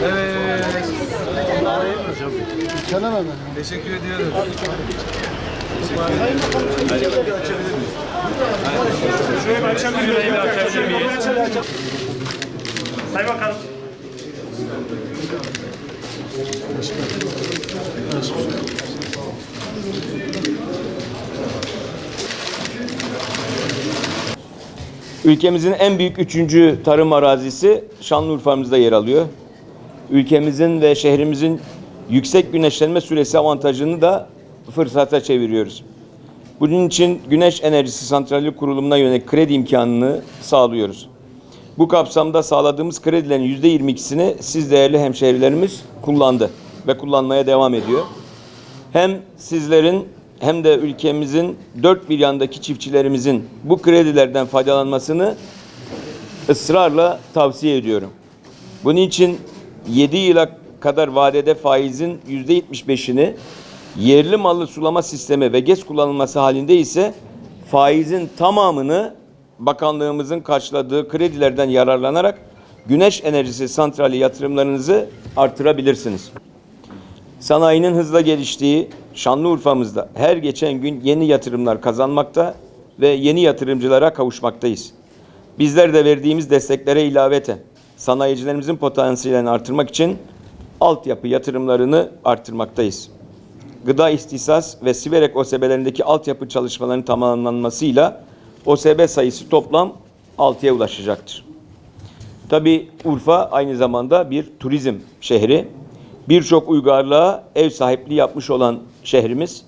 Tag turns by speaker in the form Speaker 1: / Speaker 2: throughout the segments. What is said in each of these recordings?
Speaker 1: Evet.
Speaker 2: Kenan abi.
Speaker 1: Teşekkür ediyorum.
Speaker 3: Sayın Bakanım.
Speaker 4: Ülkemizin en büyük üçüncü tarım arazisi Şanlıurfa'mızda yer alıyor. Ülkemizin ve şehrimizin yüksek güneşlenme süresi avantajını da fırsata çeviriyoruz. Bunun için Güneş Enerjisi Santrali Kurulumu'na yönelik kredi imkanını sağlıyoruz. Bu kapsamda sağladığımız kredilerin yüzde 22'sini siz değerli hemşehrilerimiz kullandı ve kullanmaya devam ediyor. Hem sizlerin hem de ülkemizin dört bir yandaki çiftçilerimizin bu kredilerden faydalanmasını ısrarla tavsiye ediyorum. Bunun için 7 yıla kadar vadede faizin yüzde 75'ini yerli mallı sulama sistemi ve GES kullanılması halinde ise faizin tamamını bakanlığımızın karşıladığı kredilerden yararlanarak güneş enerjisi santrali yatırımlarınızı artırabilirsiniz. Sanayinin hızla geliştiği Şanlıurfa'mızda her geçen gün yeni yatırımlar kazanmakta ve yeni yatırımcılara kavuşmaktayız. Bizler de verdiğimiz desteklere ilaveten sanayicilerimizin potansiyelini artırmak için altyapı yatırımlarını artırmaktayız. Gıda İstisas ve Siverek OSB'lerindeki altyapı çalışmalarının tamamlanmasıyla OSB sayısı toplam 6'ya ulaşacaktır. Tabi Urfa aynı zamanda bir turizm şehri. Birçok uygarlığa ev sahipliği yapmış olan şehrimiz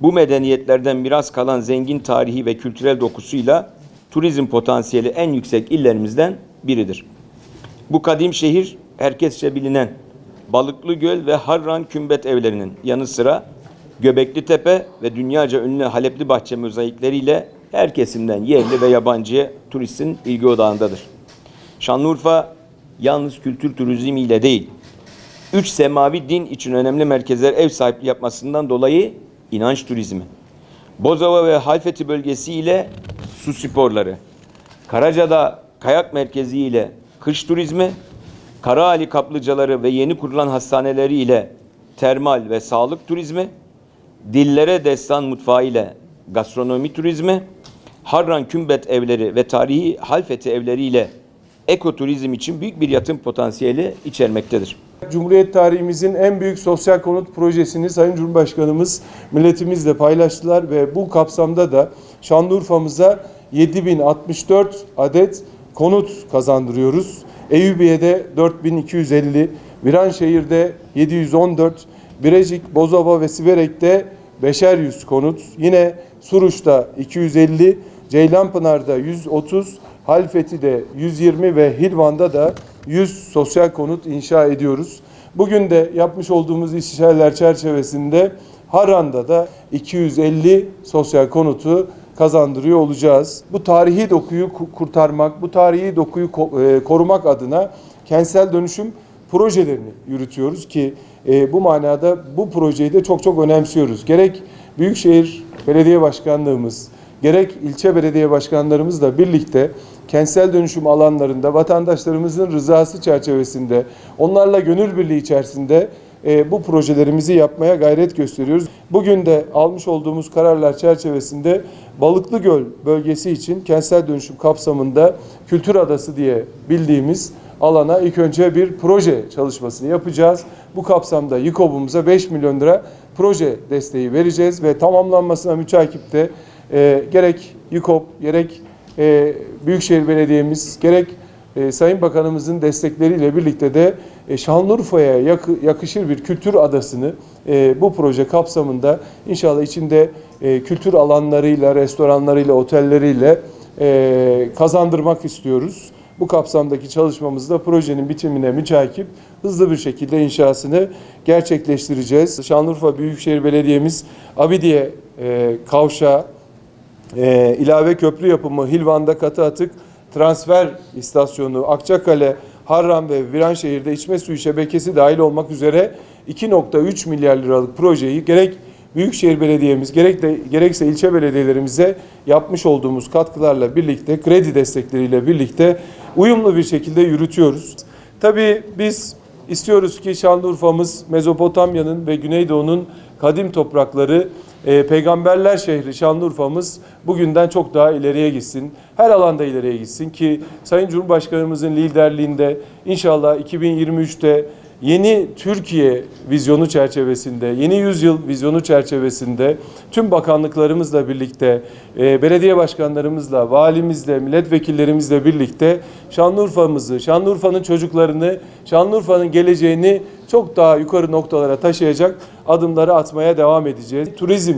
Speaker 4: bu medeniyetlerden miras kalan zengin tarihi ve kültürel dokusuyla turizm potansiyeli en yüksek illerimizden biridir. Bu kadim şehir herkesçe bilinen Balıklı Göl ve Harran Kümbet evlerinin yanı sıra Göbekli Tepe ve dünyaca ünlü Halepli Bahçe mozaikleriyle her kesimden yerli ve yabancı turistin ilgi odağındadır. Şanlıurfa yalnız kültür turizmiyle değil, üç semavi din için önemli merkezler ev sahipliği yapmasından dolayı inanç turizmi, Bozova ve Halfeti bölgesi ile su sporları, Karaca'da kayak merkezi ile kış turizmi, Karaali kaplıcaları ve yeni kurulan hastaneleri ile termal ve sağlık turizmi, dillere destan mutfağı ile gastronomi turizmi, Harran Kümbet evleri ve tarihi Halfeti evleri ile ekoturizm için büyük bir yatırım potansiyeli içermektedir.
Speaker 5: Cumhuriyet tarihimizin en büyük sosyal konut projesini Sayın Cumhurbaşkanımız milletimizle paylaştılar ve bu kapsamda da Şanlıurfa'mıza 7064 adet konut kazandırıyoruz. Eyüpiye'de 4250, Viranşehir'de 714, Birecik, Bozova ve Siverek'te beşer yüz konut. Yine Suruç'ta 250, Ceylanpınar'da 130, Halfeti'de 120 ve Hilvan'da da 100 sosyal konut inşa ediyoruz. Bugün de yapmış olduğumuz istişareler çerçevesinde Harran'da da 250 sosyal konutu kazandırıyor olacağız. Bu tarihi dokuyu ku- kurtarmak, bu tarihi dokuyu e, korumak adına kentsel dönüşüm projelerini yürütüyoruz ki e, bu manada bu projeyi de çok çok önemsiyoruz. Gerek Büyükşehir Belediye Başkanlığımız, gerek ilçe belediye başkanlarımızla birlikte kentsel dönüşüm alanlarında vatandaşlarımızın rızası çerçevesinde onlarla gönül birliği içerisinde e, bu projelerimizi yapmaya gayret gösteriyoruz. Bugün de almış olduğumuz kararlar çerçevesinde Balıklıgöl bölgesi için kentsel dönüşüm kapsamında Kültür Adası diye bildiğimiz alana ilk önce bir proje çalışmasını yapacağız. Bu kapsamda YİKOB'umuza 5 milyon lira proje desteği vereceğiz ve tamamlanmasına müteakip de e, gerek YİKOB gerek e, Büyükşehir Belediye'miz gerek e, Sayın Bakanımızın destekleriyle birlikte de e, Şanlıurfa'ya yakı- yakışır bir kültür adasını e, bu proje kapsamında inşallah içinde e, kültür alanlarıyla, restoranlarıyla, otelleriyle e, kazandırmak istiyoruz. Bu kapsamdaki çalışmamızda projenin bitimine müteakip hızlı bir şekilde inşasını gerçekleştireceğiz. Şanlıurfa Büyükşehir Belediye'miz Abidiye e, Kavşağı, e, ilave köprü yapımı Hilvan'da katı atık transfer istasyonu, Akçakale, Harran ve Viranşehir'de içme suyu şebekesi dahil olmak üzere 2.3 milyar liralık projeyi gerek Büyükşehir Belediye'miz gerek de gerekse ilçe belediyelerimize yapmış olduğumuz katkılarla birlikte kredi destekleriyle birlikte uyumlu bir şekilde yürütüyoruz. Tabii biz İstiyoruz ki Şanlıurfa'mız Mezopotamya'nın ve Güneydoğu'nun kadim toprakları, e, peygamberler şehri Şanlıurfa'mız bugünden çok daha ileriye gitsin. Her alanda ileriye gitsin ki Sayın Cumhurbaşkanımızın liderliğinde inşallah 2023'te yeni Türkiye vizyonu çerçevesinde, yeni yüzyıl vizyonu çerçevesinde tüm bakanlıklarımızla birlikte, e, belediye başkanlarımızla, valimizle, milletvekillerimizle birlikte Şanlıurfa'mızı, Şanlıurfa'nın çocuklarını, Şanlıurfa'nın geleceğini çok daha yukarı noktalara taşıyacak adımları atmaya devam edeceğiz. Turizm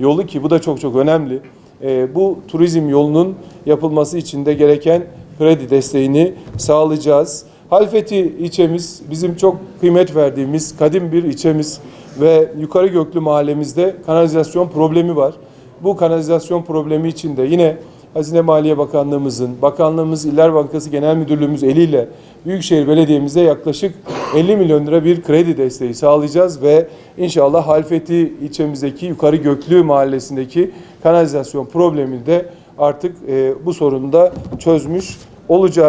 Speaker 5: yolu ki bu da çok çok önemli. E, bu turizm yolunun yapılması için de gereken kredi desteğini sağlayacağız. Halfeti ilçemiz bizim çok kıymet verdiğimiz kadim bir ilçemiz ve Yukarı Göklü mahallemizde kanalizasyon problemi var. Bu kanalizasyon problemi için de yine Hazine Maliye Bakanlığımızın, Bakanlığımız İller Bankası Genel Müdürlüğümüz eliyle Büyükşehir Belediye'mize yaklaşık 50 milyon lira bir kredi desteği sağlayacağız ve inşallah Halfeti ilçemizdeki Yukarı Göklü mahallesindeki kanalizasyon problemini de artık e, bu sorunu da çözmüş olacağız.